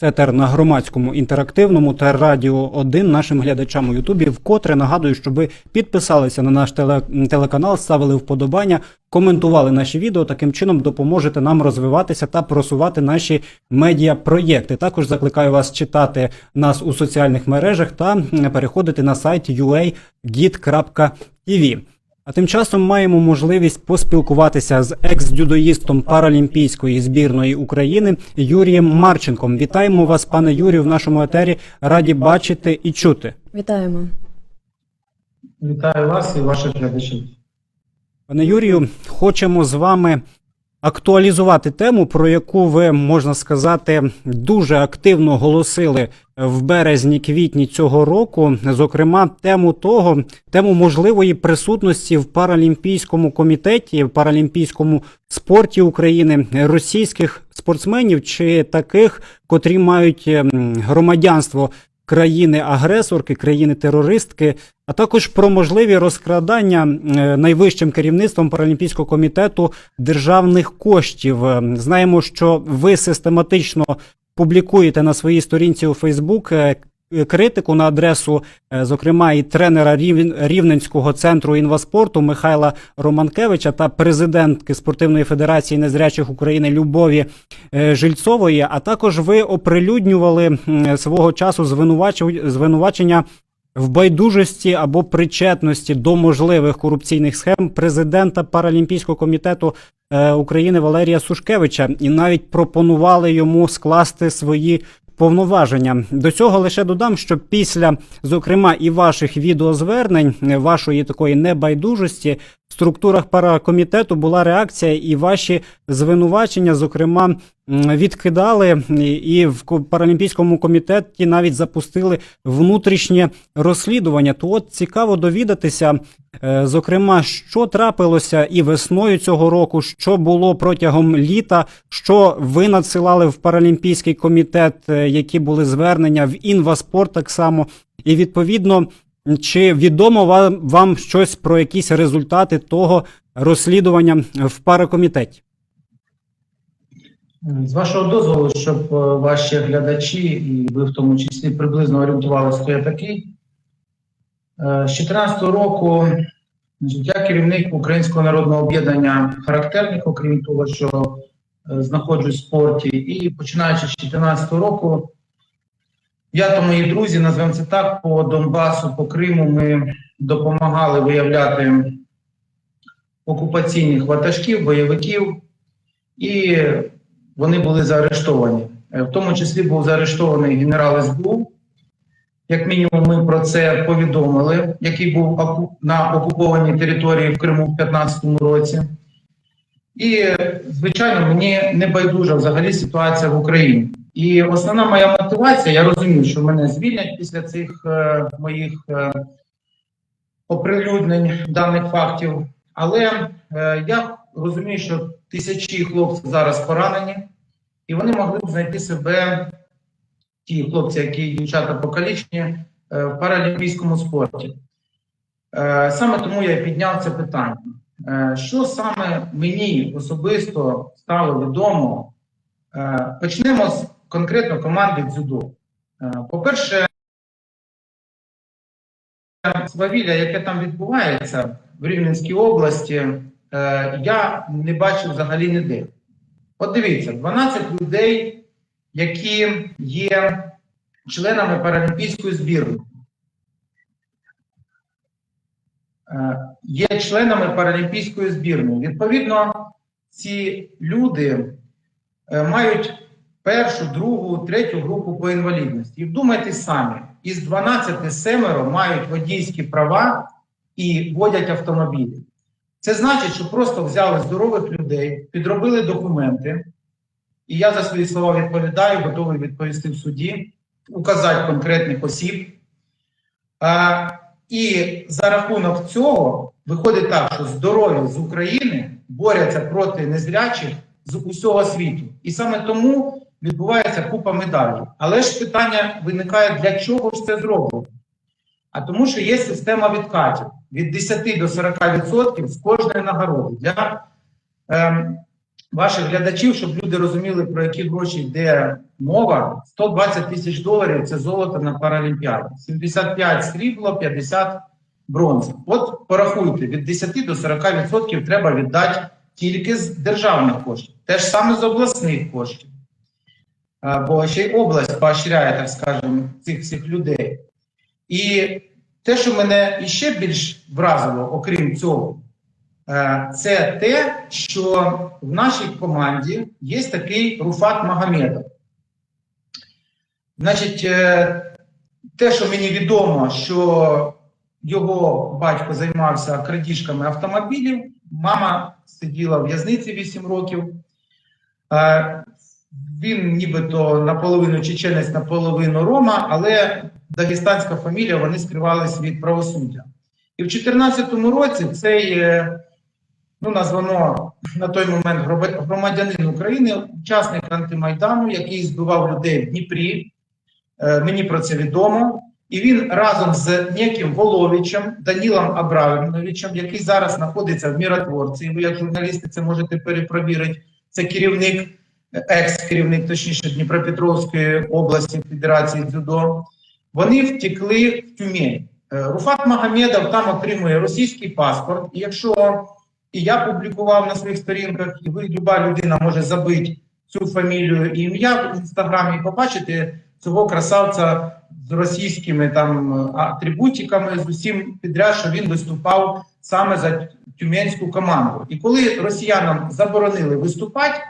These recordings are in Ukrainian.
Це тер на громадському інтерактивному та радіо 1 нашим глядачам у Ютубі. Вкотре нагадую, щоб ви підписалися на наш теле, телеканал, ставили вподобання, коментували наші відео. Таким чином допоможете нам розвиватися та просувати наші медіапроєкти. Також закликаю вас читати нас у соціальних мережах та переходити на сайт ua.git.tv. А тим часом маємо можливість поспілкуватися з екс-дюдоїстом паралімпійської збірної України Юрієм Марченком. Вітаємо вас, пане Юрію, в нашому етері. Раді бачити і чути. Вітаємо. Вітаю вас і ваших глядачів. Пане Юрію, хочемо з вами актуалізувати тему, про яку ви можна сказати дуже активно голосили в березні-квітні цього року. Зокрема, тему того, тему можливої присутності в паралімпійському комітеті, в паралімпійському спорті України російських спортсменів чи таких, котрі мають ем, громадянство країни-агресорки, країни-терористки, а також про можливі розкрадання е, найвищим керівництвом Паралімпійського комітету державних коштів. Е, Знаємо, що ви систематично публікуєте на своїй сторінці у Фейсбук е, критику на адресу, е, зокрема, і тренера Рівненського центру інваспорту Михайла Романкевича та президентки спортивної федерації незрячих України Любові е, Жильцової. А також ви оприлюднювали свого часу звинувачення в байдужості або причетності до можливих корупційних схем президента Паралімпійського комітету е, України Валерія Сушкевича і навіть пропонували йому скласти свої повноваження. До цього лише додам, що після, зокрема, і ваших відеозвернень, е, вашої такої небайдужості в структурах паракомітету була реакція, і ваші звинувачення, зокрема, відкидали, і- в паралімпійському комітеті навіть запустили внутрішнє розслідування. То от цікаво довідатися, е, зокрема, що трапилося і весною цього року, що було протягом літа, що ви надсилали в паралімпійський комітет, е, які були звернення в інваспорт так само, і відповідно. Чи відомо вам, вам щось про якісь результати того розслідування в паракомітеті? З вашого дозволу, щоб е, ваші глядачі, і ви в тому числі приблизно орієнтувалися, хто я такий. Е, З 2014 року я керівник Українського народного об'єднання характерник, окрім того, що е, знаходжусь в спорті. І починаючи з 2014 року, я та мої друзі, назвемо це так, по Донбасу, по Криму, ми допомагали виявляти окупаційних ватажків, бойовиків. І вони були заарештовані. Е, В тому числі був заарештований генерал СБУ. Як мінімум, ми про це повідомили, який був на окупованій території в Криму в 2015 році. І, звичайно, мені не байдужа взагалі ситуація в Україні. І основна моя мотивація, я розумію, що мене звільнять після цих е, моїх е, оприлюднень даних фактів. Але е, я розумію, що тисячі хлопців зараз поранені, і вони могли б знайти себе, ті хлопці, які дівчата покалічені, е, в паралімпійському спорті. Е, Саме тому я підняв це питання. Е, Що саме мені особисто стало відомо? Почнемо з конкретно команди дзюдо. По-перше, свавілля, яке там відбувається в Рівненській області, е, я не бачив взагалі ніде. От дивіться, 12 людей, які є членами паралімпійської збірної. Е, Є членами паралімпійської збірної. Відповідно, ці люди е, мають першу, другу, третю групу по інвалідності. І вдумайтесь самі, із 12 семеро мають водійські права і водять автомобілі. Це значить, що просто взяли здорових людей, підробили документи, і я за свої слова відповідаю, готовий відповісти в суді, указати конкретних осіб. А, і за рахунок цього виходить так, що здорові з України борються проти незрячих з усього світу. І саме тому відбувається купа медалей. Але ж питання виникає, для чого ж це зроблено? А тому, що є система відкатів від 10 до 40% з кожної нагороди для ем, ваших глядачів, щоб люди розуміли, про які гроші йде мова. 120 тисяч доларів це золото на Паралімпіаді. 75 срібло, 50 бронза. От порахуйте, від 10 до 40% треба віддати тільки з державних коштів. Те ж саме з обласних коштів. Бо ще й область поощряє, так скажемо, цих всіх людей. І те, що мене іще більш вразило, окрім цього, е, це те, що в нашій команді є такий Руфат Магомедов. Значить, е, те, що мені відомо, що його батько займався крадіжками автомобілів, мама сиділа в в'язниці 8 років. Він нібито наполовину чеченець, наполовину рома, але дагестанська фамілія, вони скривались від правосуддя. І в 2014 році цей, е, ну, названо на той момент громадянин України, учасник антимайдану, який збивав людей в Дніпрі. Е, Мені про це відомо. І він разом з неким Воловичем, Данілом Абрамовичем, який зараз знаходиться в міротворці, ви, як журналісти, це можете перепровірити. Це керівник, екс-керівник, точніше, Дніпропетровської області Федерації дзюдо. Вони втекли в Тюмень. Е, Руфат Магомедов там отримує російський паспорт. І якщо і я публікував на своїх сторінках, і ви, люба людина може забити цю фамілію і ім'я в інстаграмі побачити цього красавця з російськими там атрибутиками, з усім підряд, що він виступав саме за тюменську команду. І коли росіянам заборонили виступати,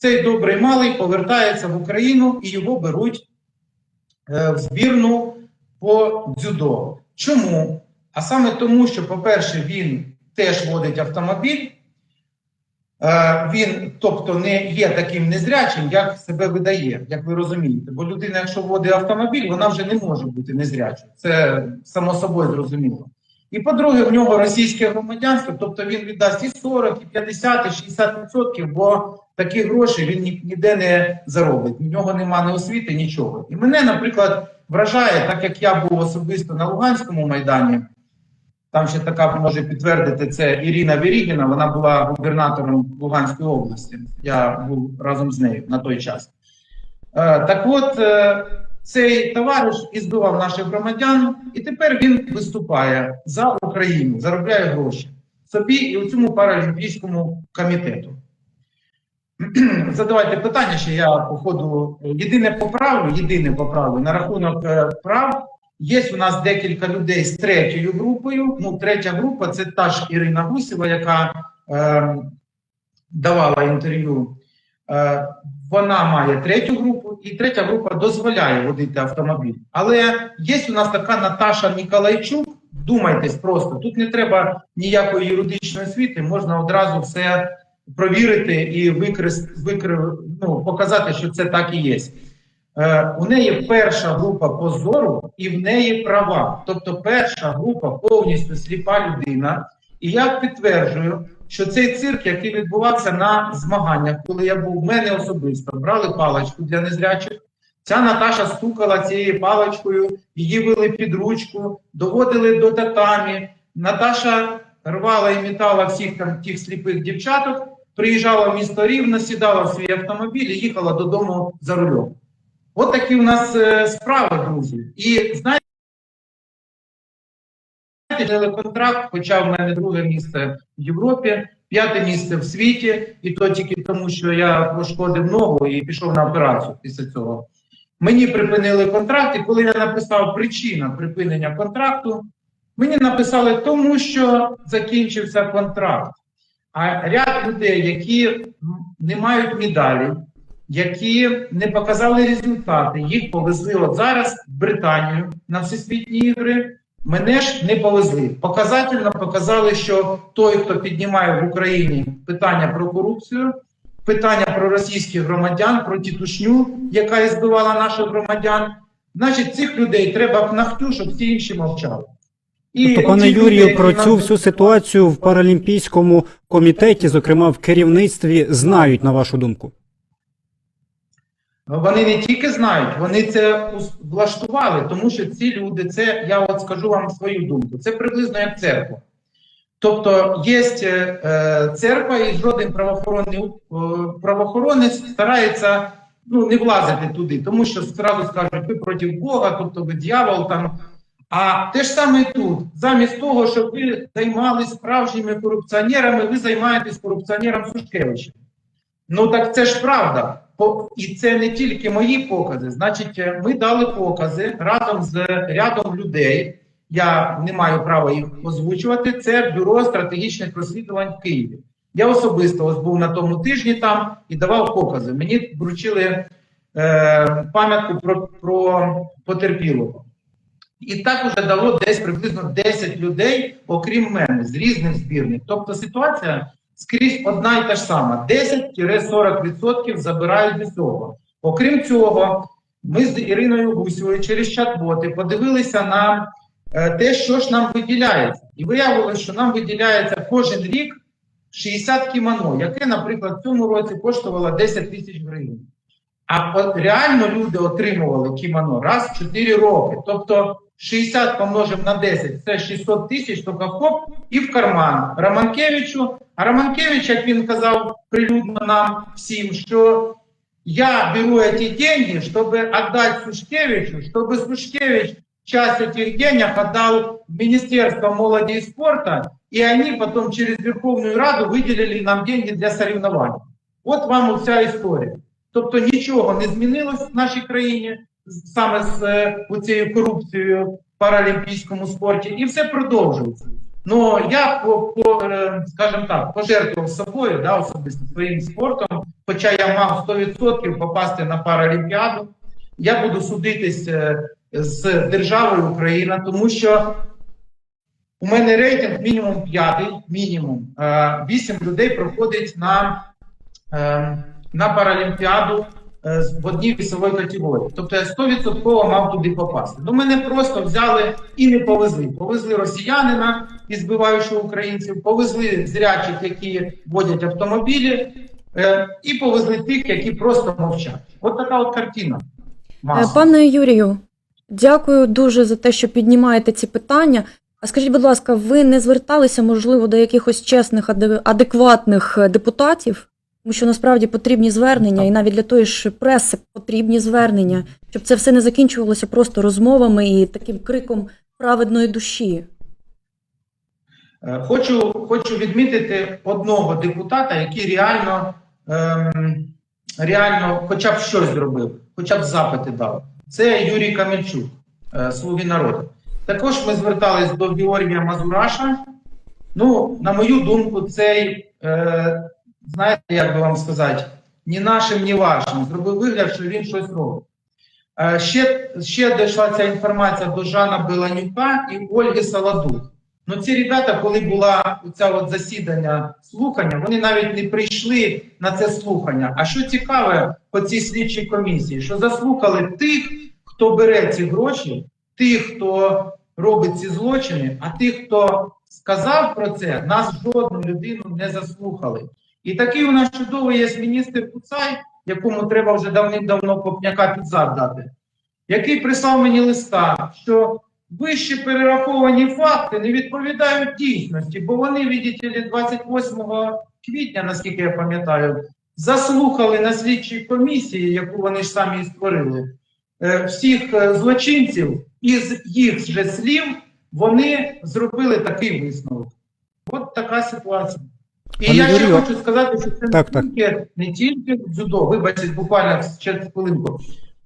цей добрий малий повертається в Україну і його беруть е, в збірну по дзюдо. Чому? А саме тому, що, по-перше, він теж водить автомобіль. Е, Він, тобто, не є таким незрячим, як себе видає, як ви розумієте. Бо людина, якщо водить автомобіль, вона вже не може бути незрячою. Це само собою зрозуміло. І по-друге, в нього російське громадянство, тобто він віддасть і 40, і 50, і 60 відсотків, бо такі гроші він ніде не заробить. В нього немає ні освіти, нічого. І мене, наприклад, вражає, так як я був особисто на Луганському майдані. Там ще така може підтвердити це Ірина Верігіна, вона була губернатором Луганської області. Я був разом з нею на той час. Е, так от, е, цей товариш і збивав наших громадян, і тепер він виступає за Україну, заробляє гроші собі і у цьому паралімпійському комітету. Задавайте питання, що я по ходу єдине поправлю, єдине поправлю на рахунок е, прав. Є у нас декілька людей з третьою групою. Ну, третя група це та ж Ірина Гусєва, яка е, давала інтерв'ю. Е, вона має третю групу, і третя група дозволяє водити автомобіль. Але є у нас така Наташа Ніколайчук. Думайтесь просто, тут не треба ніякої юридичної освіти, можна одразу все провірити і викрес, викри, ну, показати, що це так і є. Е, у неї перша група по зору і в неї права. Тобто перша група повністю сліпа людина. І я підтверджую, що цей цирк, який відбувався на змаганнях, коли я був в мене особисто, брали паличку для незрячих. Ця Наташа стукала цією паличкою, її вели під ручку, доводили до татамі. Наташа рвала і метала всіх там тих сліпих дівчаток, приїжджала в місто Рівно, сідала в свій автомобіль і їхала додому за рулем. От такі у нас е, справи, друзі. І знаєте, контракт, хоча в мене друге місце в Європі, п'яте місце в світі, і то тільки тому, що я пошкодив ногу і пішов на операцію після цього. Мені припинили контракт, і коли я написав причина припинення контракту, мені написали тому, що закінчився контракт. А ряд людей, які не мають медалі, які не показали результати, їх повезли от зараз в Британію на всесвітні ігри. Мене ж не повезли. Показательно показали, що той, хто піднімає в Україні питання про корупцію, питання про російських громадян, про тітушню, яка збивала наших громадян, значить, цих людей треба б нахтю, щоб всі інші мовчали. І Тобто, пане Юрію, які про цю всю ситуацію в паралімпійському комітеті, зокрема в керівництві, знають на вашу думку. Ну, Вони не тільки знають, вони це влаштували, тому що ці люди, це я от скажу вам свою думку. Це приблизно як церква. Тобто є е, церква, і жоден правоохоронний е, правоохоронець старається ну, не влазити туди, тому що зразу скажуть, ви проти Бога, тобто ви дьявол там. А те ж саме тут, замість того, щоб ви займалися справжніми корупціонерами, ви займаєтесь корупціонером Сушкевичем. Ну так це ж правда. І це не тільки мої покази. Значить, е, ми дали покази разом з рядом людей. Я не маю права їх озвучувати. Це бюро стратегічних розслідувань в Києві. Я особисто ось був на тому тижні там і давав покази. Мені вручили е, пам'ятку про, про потерпілого. І так уже дало десь приблизно 10 людей, окрім мене, з різних збірних. Тобто ситуація скрізь одна і та ж сама: 10-40% забирають з усього. Окрім цього, ми з Іриною Гусєвою через чат-боти подивилися на е, те, що ж нам виділяється. І виявилося, що нам виділяється кожен рік 60 кімоно, яке, наприклад, в цьому році коштувало 10 тисяч гривень. А реально люди отримували кімоно раз в 4 роки. Тобто 60 помножив на 10 це 600 тисяч, тільки хоп, і в карман Романкевичу. А Романкевич, як він казав прилюдно нам всім, що я беру ці деньги, щоб віддати Сушкевичу, щоб Сушкевич часть этих денег отдал в Министерство молоді и спорта, и они потом через Верховную Раду выделили нам деньги для соревнований. От вам вся історія. Тобто нічого не змінилось в нашій країні саме з е, цією корупцією в паралімпійському спорті, і все продовжується. Ну я по, по е, скажімо так, пожертвував собою, да, особисто своїм спортом, хоча я мав 100% попасти на паралімпіаду. Я буду судитись е, з державою Україна, тому що у мене рейтинг мінімум п'ятий, мінімум. Е, Вісім людей проходить на, е, на паралімпіаду в одній вісовій категорії. Тобто я 100% мав туди попасти. Ну, мене просто взяли і не повезли. Повезли росіянина, і збиваючого українців, повезли зрячих, які водять автомобілі, е, і повезли тих, які просто мовчать. От така от картина. Е, Маса. Пане Юрію, дякую дуже за те, що піднімаєте ці питання. А скажіть, будь ласка, ви не зверталися, можливо, до якихось чесних, аде- адекватних е, депутатів? Тому що насправді потрібні звернення, і навіть для тої ж преси потрібні звернення, щоб це все не закінчувалося просто розмовами і таким криком праведної душі. Е, Хочу, хочу відмітити одного депутата, який реально, ем, реально хоча б щось зробив, хоча б запити дав. Це Юрій Камельчук, е, Слуги народу. Також ми звертались до Георгія Мазураша. Ну, на мою думку, цей, е, знаєте, як би вам сказати, ні нашим, ні вашим. Зробив вигляд, що він щось робить. Е, ще, ще дійшла ця інформація до Жана Беланюка і Ольги Саладух. Ну, ці ребята, коли була ця от засідання слухання, вони навіть не прийшли на це слухання. А що цікаве по цій слідчій комісії, що заслухали тих, хто бере ці гроші, тих, хто робить ці злочини, а тих, хто сказав про це, нас жодну людину не заслухали. І такий у нас чудовий є міністр Куцай, якому треба вже давним-давно копняка під зад дати, який прислав мені листа, що вище перераховані факти не відповідають дійсності, бо вони, видите 28 квітня, наскільки я пам'ятаю, заслухали на слідчій комісії, яку вони ж самі і створили, е, всіх е, злочинців, і з їх же слів вони зробили такий висновок. От така ситуація. І Пане я ще Юрію, хочу сказати, що це так, так. не тільки не тільки дзюдо, вибачте, буквально через хвилинку.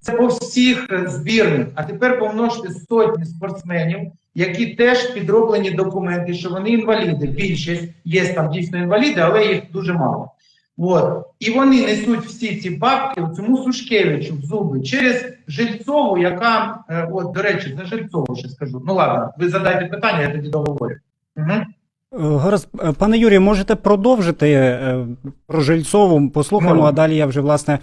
Це по всіх збірних. А тепер помножте сотні спортсменів, які теж підроблені документи, що вони інваліди. Більшість є там дійсно інваліди, але їх дуже мало. От. І вони несуть всі ці бабки у цьому Сушкевичу в зуби через Жильцову, яка, е, от, до речі, за Жильцову ще скажу. Ну ладно, ви задайте питання, я тоді договорю. Угу. Гаразд, Е, пане Юрію, можете продовжити е, про Жильцову, послухаємо, а далі я вже власне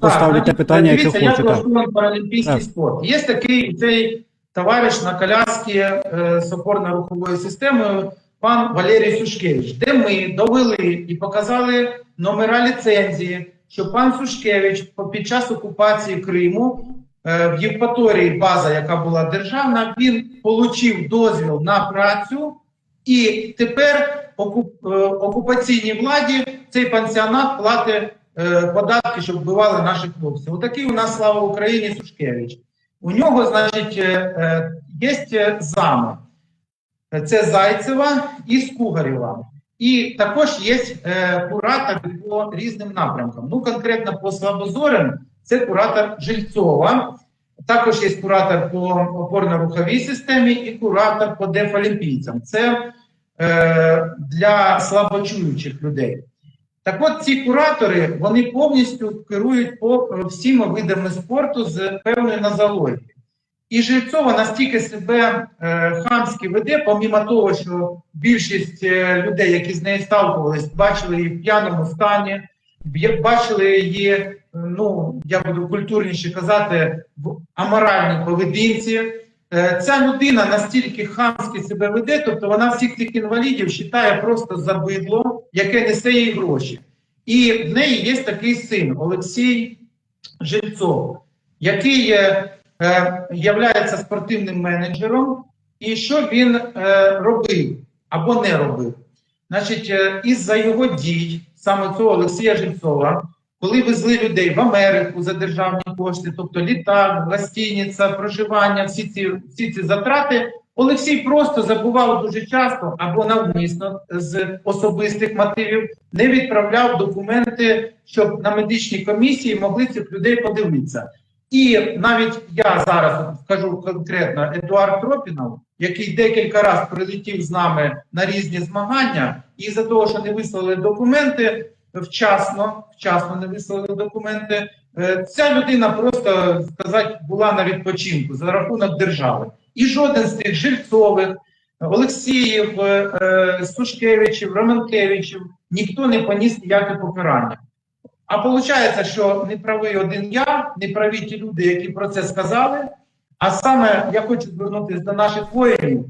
поставлю те питання, яке хочу. Я так. влаштував паралімпійський Так. спорт. Є такий цей товариш на коляскі е, з опорно-руховою системою, пан Валерій Сушкевич, де ми довели і показали номера ліцензії, що пан Сушкевич під час окупації Криму е, в Євпаторії, база, яка була державна, він отримав дозвіл на працю І тепер окуп, е, окупаційній владі цей пансіонат платить податки, щоб вбивали наших хлопців. Отакий у нас слава Україні Сушкевич. У нього, значить, е, е, є зами. Це Зайцева і Скугарєва. І також є е, куратор по різним напрямкам. Ну, конкретно по Слабозорим, це куратор Жильцова. Також є куратор по опорно-руховій системі і куратор по дефолімпійцям. Це е, для слабочуючих людей. Так от ці куратори вони повністю керують по е, всіма видами спорту з певною нозологією. І Жильцова настільки себе е, хамськи веде, помімо того, що більшість е, людей, які з нею сталкувались, бачили її в п'яному стані, бачили її, е, ну я буду культурніше казати, в аморальній поведінці. Е, Ця людина настільки хамськи себе веде, тобто вона всіх цих інвалідів вважає просто за бидло, яке несе їй гроші. І в неї є такий син Олексій Жильцов, який е, е, спортивним менеджером, і що він е, робив або не робив. Значить, е, із-за його дій, саме цього Олексія Жильцова, коли везли людей в Америку за державні кошти, тобто літак, гостиниця, проживання, всі ці, всі ці затрати, Олексій просто забував дуже часто або навмисно з особистих мотивів не відправляв документи, щоб на медичній комісії могли цих людей подивитися. І навіть я зараз скажу конкретно Едуард Тропінов, який декілька разів прилетів з нами на різні змагання, і за того, що не вислали документи вчасно, вчасно не вислали документи, е, ця людина просто сказати була на відпочинку за рахунок держави. І жоден з тих Жильцових, Олексіїв, е, е, Сушкевичів, Романкевичів ніхто не поніс ніяке покарання. А виходить, що не правий один я, не праві ті люди, які про це сказали. А саме я хочу звернутися до наших воїнів,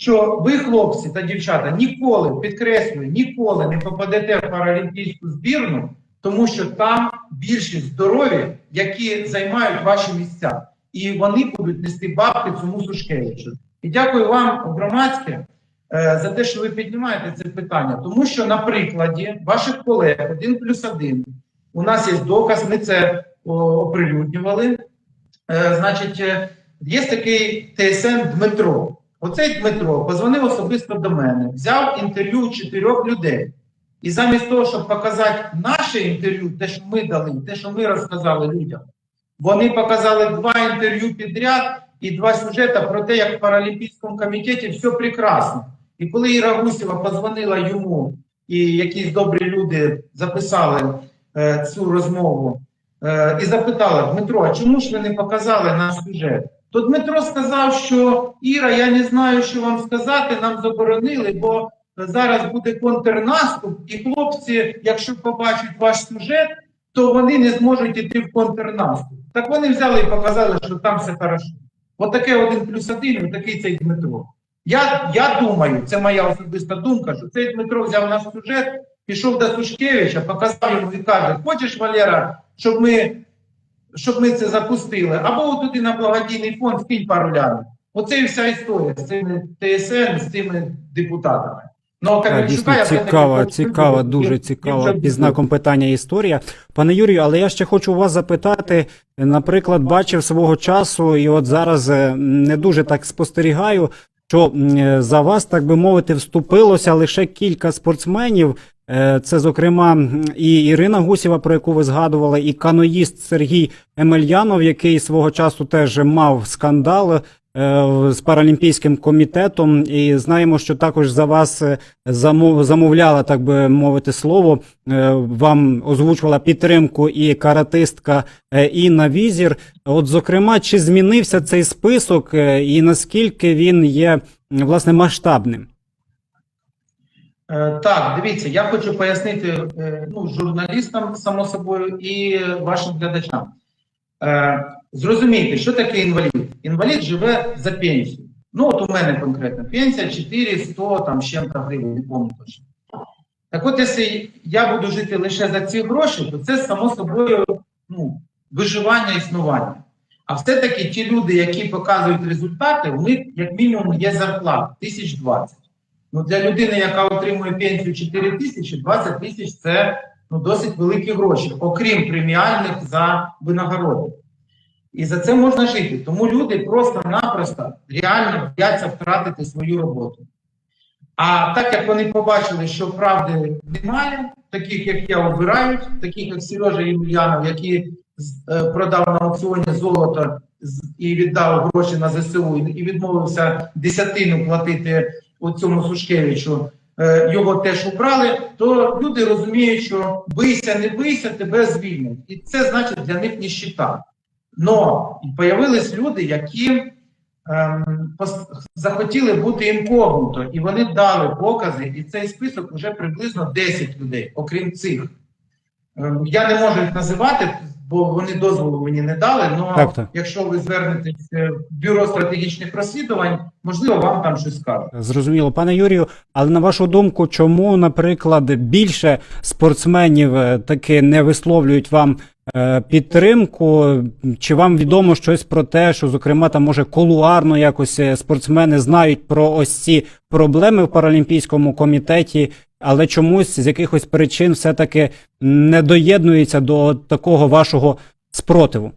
що ви, хлопці та дівчата, ніколи, підкреслюю, ніколи не попадете в паралімпійську збірну, тому що там більшість здорові, які займають ваші місця. І вони будуть нести бабки цьому Сушкевичу. І дякую вам, громадське, е, за те, що ви піднімаєте це питання. Тому що на прикладі ваших колег один плюс один у нас є доказ, ми це оприлюднювали. Е, Значить, е, є такий ТСН Дмитро. Оцей Дмитро позвонив особисто до мене, взяв інтерв'ю чотирьох людей. І замість того, щоб показати наше інтерв'ю, те, що ми дали, те, що ми розказали людям, вони показали два інтерв'ю підряд і два сюжети про те, як в Паралімпійському комітеті все прекрасно. І коли Іра Гусєва позвонила йому, і якісь добрі люди записали е, цю розмову, е, і запитала Дмитро, а чому ж ви не показали наш сюжет? То Дмитро сказав, що Іра, я не знаю, що вам сказати, нам заборонили, бо зараз буде контрнаступ, і хлопці, якщо побачать ваш сюжет, то вони не зможуть іти в контрнаступ. Так вони взяли і показали, що там все хорошо. От один плюс один, і такий цей Дмитро. Я, я думаю, це моя особиста думка, що цей Дмитро взяв наш сюжет, пішов до Сушкевича, показав йому і каже: Хочеш, Валера, щоб ми, щоб ми це запустили? Або туди на благодійний фонд скинь пару лямів. Оце і вся історія з цими ТСН, з цими депутатами. Ну, Так, дійсно цікава, цікава, дуже цікава під знаком питання історія. Пане Юрію, але я ще хочу вас запитати. Наприклад, бачив свого часу, і от зараз е, не дуже так спостерігаю, що е, за вас, так би мовити, вступилося лише кілька спортсменів. Е, Це, зокрема, і Ірина Гусєва, про яку ви згадували, і каноїст Сергій Емельянов, який свого часу теж мав скандал е, з Паралімпійським комітетом. І знаємо, що також за вас е, замовляла, так би мовити, слово. Вам озвучувала підтримку і каратистка Інна Візір. От, зокрема, чи змінився цей список, і наскільки він є власне масштабним? Е, Так, дивіться, я хочу пояснити е, ну, журналістам, само собою, і вашим глядачам. Е, Зрозумійте, що таке інвалід? Інвалід живе за пенсію. Ну, от у мене конкретно пенсія 400 там з чим-то гривень, не пам'ятаю точно. Так от, якщо я буду жити лише за ці гроші, то це само собою ну, виживання існування. А все-таки ті люди, які показують результати, у них як мінімум є зарплата 1020. Ну, для людини, яка отримує пенсію 4 тисячі, 20 тисяч це ну, досить великі гроші, окрім преміальних за винагороди. І за це можна жити. Тому люди просто-напросто реально бояться втратити свою роботу. А так як вони побачили, що правди немає, таких як я обирають, таких як Сережа Ємельянов, який е, продав на аукціоні золото і віддав гроші на ЗСУ, і відмовився десятину платити цьому Сушкевичу, е, його теж убрали, то люди розуміють, що бийся, не бийся, тебе звільнять. І це значить для них ніщита. Но появились люди, які ем, захотіли бути інкогніто, і вони дали покази, і цей список вже приблизно 10 людей, окрім цих. Ем, Я не можу їх називати, бо вони дозволу мені не дали. Ну Так, так. якщо ви звернетесь е, в бюро стратегічних розслідувань, можливо, вам там щось скажуть. Зрозуміло, пане Юрію, але на вашу думку, чому, наприклад, більше спортсменів е, таки не висловлюють вам підтримку? Чи вам відомо щось про те, що, зокрема, там може колуарно якось е, спортсмени знають про ось ці проблеми в Паралімпійському комітеті, але чомусь з якихось причин все-таки не доєднуються до такого вашого спротиву?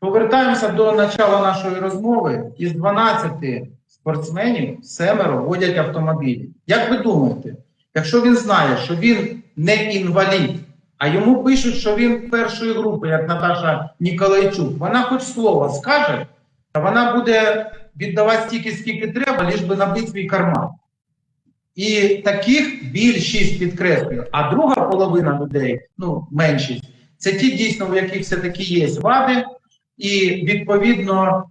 Повертаємося до начала нашої розмови. Із 12 спортсменів семеро водять автомобілі. Як ви думаєте, якщо він знає, що він не інвалід, а йому пишуть, що він першої групи, як Наташа Ніколайчук, вона хоч слово скаже, та вона буде віддавати стільки, скільки треба, ліж би набити свій карман. І таких більшість підкреслюю. А друга половина людей, ну меншість, це ті дійсно, у яких все-таки є вади, і відповідно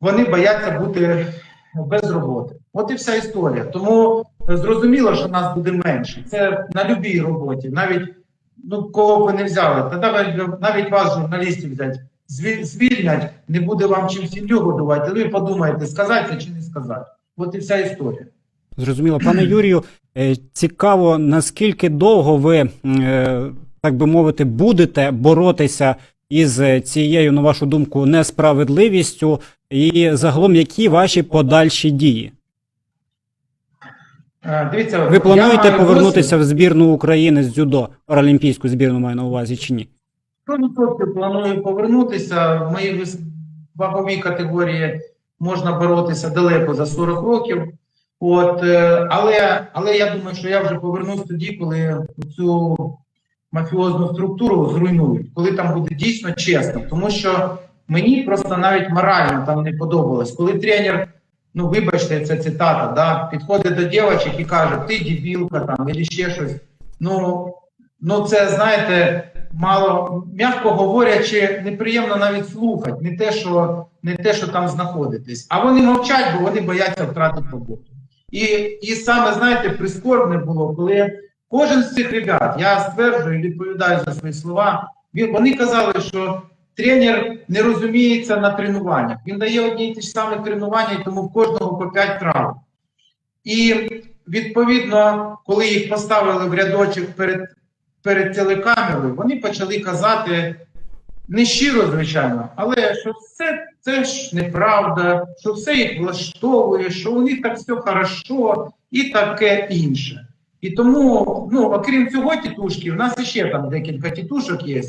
вони бояться бути без роботи. От і вся історія. Тому е, зрозуміло, що нас буде менше. Це на будь-якій роботі, навіть ну кого б не взяли, та навіть, навіть вас, журналістів, взяти, звіль- звільнять, не буде вам чим сім'ю годувати. Ви подумаєте, сказати це чи не сказати. От і вся історія. Зрозуміло, пане Юрію, е, цікаво, наскільки довго ви, е, так би мовити, будете боротися із е, цією, на вашу думку, несправедливістю, і загалом, які ваші подальші дії? Дивіться, Ви плануєте повернутися досвід. в збірну України з дзюдо, паралімпійську збірну маю на увазі чи ні? 100% планую повернутися. В моїй ваговій категорії можна боротися далеко за 40 років. От, е, але, але я думаю, що я вже повернусь тоді, коли цю мафіозну структуру зруйнують, коли там буде дійсно чесно. Тому що мені просто навіть морально там не подобалось. Коли тренер, ну вибачте, це цитата, да, підходить до дівчинок і каже, ти дебілка там, або ще щось. Ну, ну це знаєте, мало, м'яко говорячи, неприємно навіть слухати, не те, що, не те, що там знаходитись. А вони мовчать, бо вони бояться втратити роботу. І, і саме, знаєте, прискорбне було, коли кожен з цих ребят, я стверджую і відповідаю за свої слова, вони казали, що тренер не розуміється на тренуваннях. Він дає одні й ті ж самі тренування, і тому в кожного по 5 травм. І відповідно, коли їх поставили в рядочок перед, перед телекамерою, вони почали казати не щиро, звичайно, але що все це ж неправда, що все їх влаштовує, що у них так все хорошо і таке інше. І тому, ну, окрім цього тітушки, в нас ще там декілька тітушок є.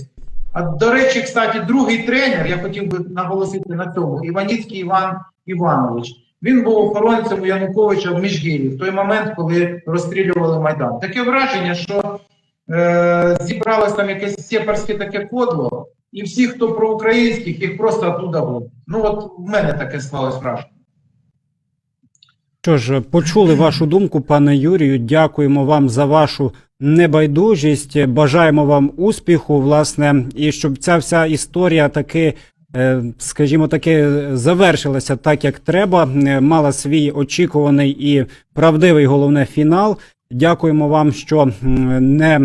А до речі, кстати, другий тренер, я хотів би наголосити на цьому, Іваніцький Іван Іванович. Він був охоронцем у Януковича в Міжгір'ї в той момент, коли розстрілювали Майдан. Таке враження, що е, зібралось там якесь сепарське таке кодло, і всі, хто проукраїнських, їх просто оттуда гонять. Ну от в мене таке склалось враження. Що ж, почули вашу думку, пане Юрію. Дякуємо вам за вашу небайдужість. Бажаємо вам успіху, власне, і щоб ця вся історія таки, е, скажімо таки, завершилася так, як треба. е, Мала свій очікуваний і правдивий головне фінал. Дякуємо вам, що не,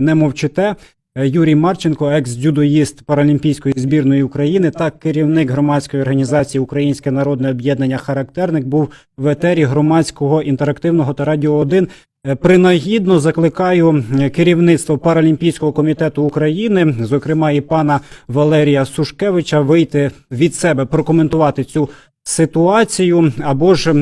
не мовчите. Е, Юрій Марченко, екс-дзюдоїст Паралімпійської збірної України та керівник громадської організації Українське народне об'єднання Характерник був в етері громадського інтерактивного та радіо 1. Е, Принагідно закликаю е, керівництво Паралімпійського комітету України, зокрема і пана Валерія Сушкевича, вийти від себе прокоментувати цю ситуацію, або ж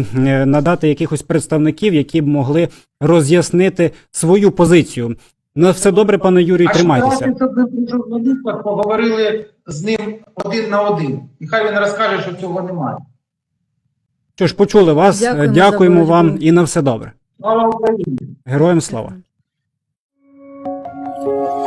надати якихось представників, які б могли роз'яснити свою позицію. На все добре, пане Юрію, тримайтеся. А давайте з одним журналістом поговорили з ним один на один. І хай він розкаже, що цього немає. Що ж, почули вас. Дякуємо Дякуємо, вам і на все добре. Слава Україні! Героям слава. Дякую.